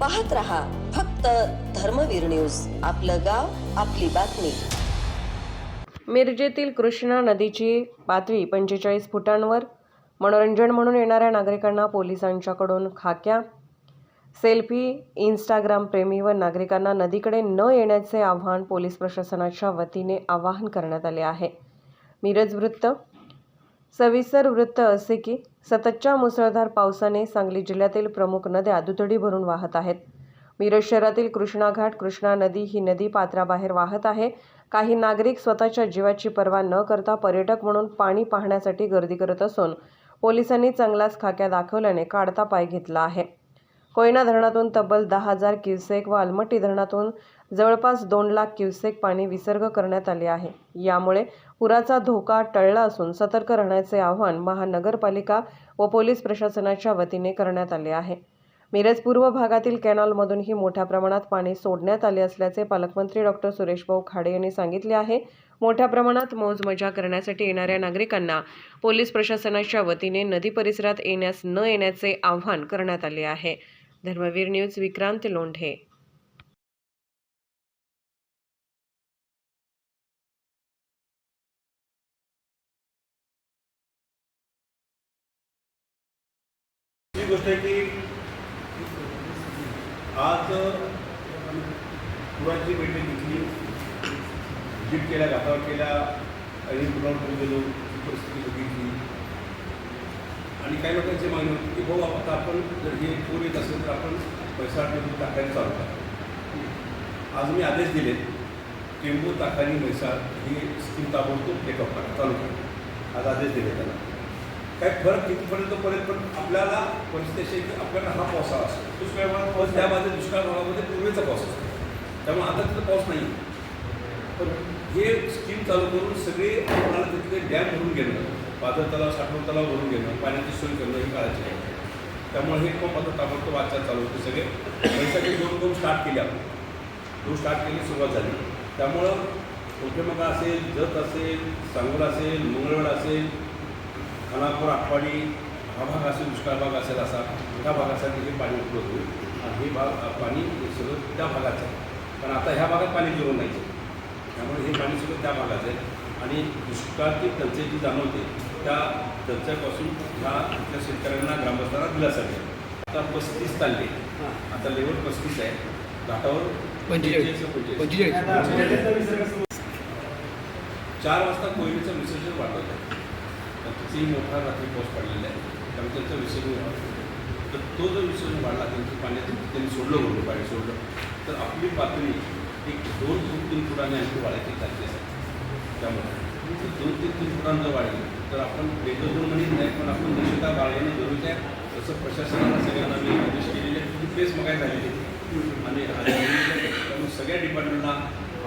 पाहत रहा फक्त धर्मवीर न्यूज. आपलं गाव आपली बातमी. मिरजेतील कृष्णा नदीची पातळी पंचेचाळीस फुटांवर मनोरंजन म्हणून येणाऱ्या नागरिकांना पोलिसांच्याकडून खाक्या. सेल्फी इंस्टाग्राम प्रेमी व नागरिकांना नदीकडे न येण्याचे आव्हान पोलीस प्रशासनाच्या वतीने आवाहन करण्यात आले आहे. मिरज वृत्त. सविस्तर वृत्त असे की सततच्या मुसळधार पावसाने सांगली जिल्ह्यातील प्रमुख नद्या दुथडी भरून वाहत आहेत. मिरज शहरातील कृष्णा घाट कृष्णा नदी ही नदी पात्राबाहेर वाहत आहे. काही नागरिक स्वतःच्या जीवाची पर्वा न करता पर्यटक म्हणून पाणी पाहण्यासाठी गर्दी करत असून पोलिसांनी चांगलाच खाक्या दाखवल्याने काढता पाय घेतला आहे. कोयना धरणातून तब्बल दहा हजार क्युसेक व अलमट्टी धरणातून जवळपास दोन लाख क्युसेक पाणी विसर्ग करण्यात आले आहे. यामुळे पुराचा धोका टळला असून सतर्क राहण्याचे आवाहन महानगरपालिका व पोलीस प्रशासनाच्या वतीने करण्यात आले आहे. मिरज पूर्व भागातील कॅनॉलमधूनही मोठ्या प्रमाणात पाणी सोडण्यात आले असल्याचे पालकमंत्री डॉक्टर सुरेशभाऊ खाडे यांनी सांगितले आहे. मोठ्या प्रमाणात मौजमजा करण्यासाठी येणाऱ्या नागरिकांना पोलीस प्रशासनाच्या वतीने नदी परिसरात येण्यास न येण्याचे आव्हान करण्यात आले आहे. धर्मवीर न्यूज विक्रांत लोंढे. गोष्ट आहे की आज पुराची भेटी घेतली जीप केल्या घातावर केल्या आणि पुरावर गेलो. परिस्थिती बघितली. आणि काही लोकांची मागणी होती की भाऊ आता आपण जर हे पूर येत असेल तर आपण पैसा टेंबू टाकायला चालू करा. आज मी आदेश दिले टेंबू ताकानी म्हैसाळ ही स्कीम ताबडतोब टेकअप करा चालू करा. आज आदेश दिले त्याला काय फरक कितीपर्यंत पर्यंत पण आपल्याला परिस्थिती अशी आहे की आपल्याला हा पावसाळा असतो. दुष्काळ पाऊस त्या बाजू दुष्काळ भागामध्ये पूर्वीचा पाऊस असतो. त्यामुळे आता तिथं पाऊस नाही. पण हे स्कीम चालू करून सगळे आपल्याला तिथले डॅम भरून घेणं पाझर तलाव साठवण तलाव भरून घेणं पाण्याची सोय करणं ही काळाची आहे. त्यामुळे हे पंप आता ताबडतोब आजच्या चालू होते सगळे. पैशाचे दोन दोन स्टार्ट केले आपण दोन स्टार्ट केली सुरुवात झाली. त्यामुळं कोठेमगा असेल जत असेल सांगोला असेल मंगळवेढ असेल खानापूर आटपाडी हा भाग असेल दुष्काळ भाग असेल असा त्या भागासाठी हे पाणी उपलब्ध होईल. आणि हे भाग पाणी सगळं त्या भागाचं आहे. पण आता ह्या भागात पाणी जिरून नाही त्यामुळे हे पाणी सगळं त्या भागाचं आहे. आणि दुष्काळाची टंचाई जी जाणवते त्या टंचाईपासून ह्या इथल्या शेतकऱ्यांना ग्रामस्थांना दिलासा मिळेल आता पस्तीस चालले आता लेवल पस्तीस आहे. घाटावर पंचेचाळीस. चार वाजता कोयनेचं विसर्जन वाटत आहे तर तिथेही मोठा रात्री पाऊस पडलेला आहे त्यामुळे त्यांचं विसर्जन तर तो जर विसर्जन वाढला त्यांचं पाण्यात त्यांनी सोडलं म्हणून पाणी सोडलं. तर आपली पातळी एक दोन ते तीन फुटाने आणखी वाढायची चालली आहे. त्यामुळे तर दोन ते तीन फुटांनी जर वाढली तर आपण वेगळं म्हणत नाही पण आपण दक्षता बाळगणं जरुरीचं आहे. तसं प्रशासनाला सगळ्यांना मी आदेश केलेले आहे. प्लेस मग मगाय झालेली आणि त्यामुळे सगळ्या डिपार्टमेंटला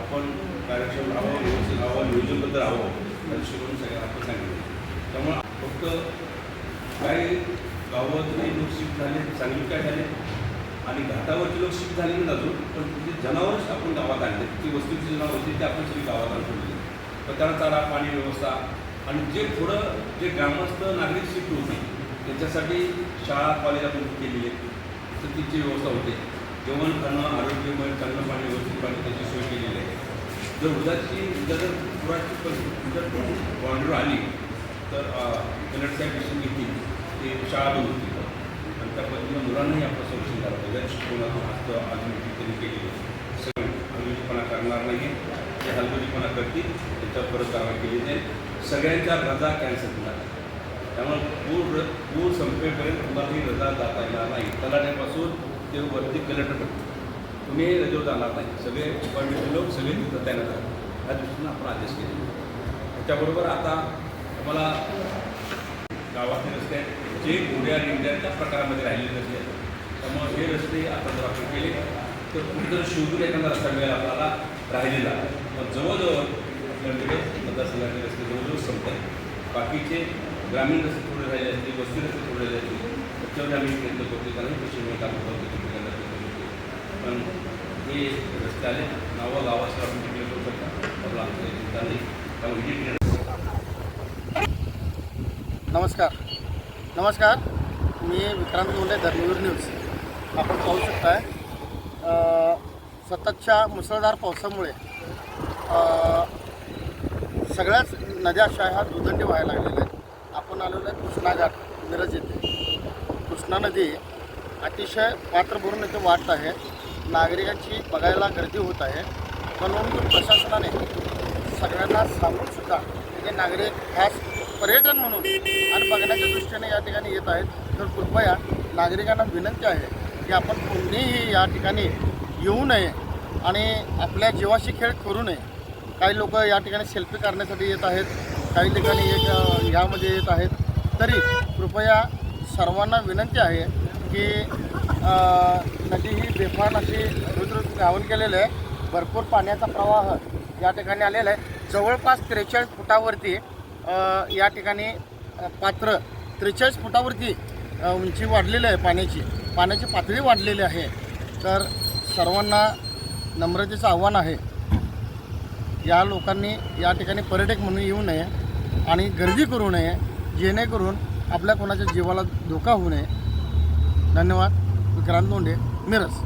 आपण कार्यक्षम राहावं व्यवस्थित राहावं नियोजनबद्ध राहावं त्या दृष्टिकोन सगळ्यांना आपण सांगितलं. त्यामुळं फक्त काही गावातले लोक शिफ्ट झाले चांगली काय झाले? आणि घाटावरचे लोक शिफ्ट झाले नाही अजून पण तिथे जनावरच आपण गावात आणले. ती वस्तूची जनावर होती ते आपण सगळी गावात आणून ठेवली. तर त्यांना चारा पाणी व्यवस्था आणि जे थोडं जे ग्रामस्थ नागरिक शिफ्ट होते त्याच्यासाठी शाळा कॉलेज आपण केलेली आहे तर तिची व्यवस्था होते. जेवण खाणं आरोग्यमय चांगलं पाणी व्यवस्थित पाणी त्याची सोय केलेली आहे. जर उद्याची उद्या जर पुराची परिस्थिती जर बाँड्री आली तर कन्नड साहेब डिसिजन घेतील. ते शाळा बंद होती. आणि त्या पद्धतीनं मुलांनाही आपलं संरक्षण करावं पाहिजे शिक्षणातून हस्त अजून त्यांनी केली सगळी सगळं हलगर्जीपणा करणार नाही. ते हलगर्जीपणा करतील त्याच्यावर परत कारवाई केली जाईल. सगळ्यांच्या रजा कॅन्सल होणार त्यामुळे पूर पूर संपेपर्यंत कुणालाही रजा जाता येणार नाही. तलाट्यापासून ते वरती कलेक्टरपर्यंत कुणी रजेवर जाणार नाही. सगळे डिपार्टमेंटचे लोक सगळे तिथं तैनात आहेत. ह्या दृष्टीनं आपण आदेश केले त्याच्याबरोबर आता आम्हाला गावातले रस्ते हे घोड्या गोड्या रिंग्याच्या प्रकारामध्ये राहिलेले रस्ते आहेत त्यामुळे हे रस्ते आता जर आपण केले तर कुठेतरी शिवदूर एखादा रस्ता मिळेल आपल्याला राहिलेला. मग जवळजवळ आपल्याकडे मतदारसंघाचे रस्ते जवळजवळ संपतात बाकीचे ग्रामीण रस्ते थोडे राहिले असतील वस्ती रस्ते थोडे राहिले असतील त्याच्यावर आम्ही प्रयत्न करतो कारण पश्चिम काम पण हे रस्ते आले नावं गावाचं आपण तिकडे करू शकता. आपला आमचं चिंता नाही. त्यामुळे नमस्कार. नमस्कार मी विक्रांत मुंडे धर्मवीर न्यूज. आपण पाहू शकताय सततच्या मुसळधार पावसामुळे सगळ्याच नद्या अशा ह्या दुर्दंडी व्हायला लागलेल्या आहेत. आपण आलेलो आहे कृष्णा घाट मिरज येथे. कृष्णा नदी अतिशय पात्र भरून इथे वाटत आहे. नागरिकांची बघायला गर्दी होत आहे. म्हणून प्रशासनाने सगळ्यांना सांगूनसुद्धा म्हणजे इथे नागरिक खास पर्यटन म्हणून आणि बघण्याच्या दृष्टीने या ठिकाणी येत आहेत. तर कृपया नागरिकांना विनंती आहे की आपण कोणीही या ठिकाणी येऊ नये आणि आपल्या जीवाशी खेळ करू नये. काही लोक या ठिकाणी सेल्फी करण्यासाठी येत आहेत. काही ठिकाणी एक ह्यामध्ये येत आहेत. तरी कृपया सर्वांना विनंती आहे की नदी ही बेफान अशी रुद्र धावून केलेलं आहे. भरपूर पाण्याचा प्रवाह या ठिकाणी आलेला आहे. जवळपास त्रेचाळीस फुटावरती या ठिकाणी पात्र त्रेचाळीस फुटावरती उंची वाढलेली आहे पाण्याची. पाण्याची पातळी वाढलेली आहे. तर सर्वांना नम्रतेचं आव्हान आहे. या लोकांनी या ठिकाणी पर्यटक म्हणून येऊ नये आणि गर्दी करू नये जेणेकरून आपल्या कोणाच्या जीवाला धोका होऊ नये. धन्यवाद. विक्रांत लोंढे मिरज.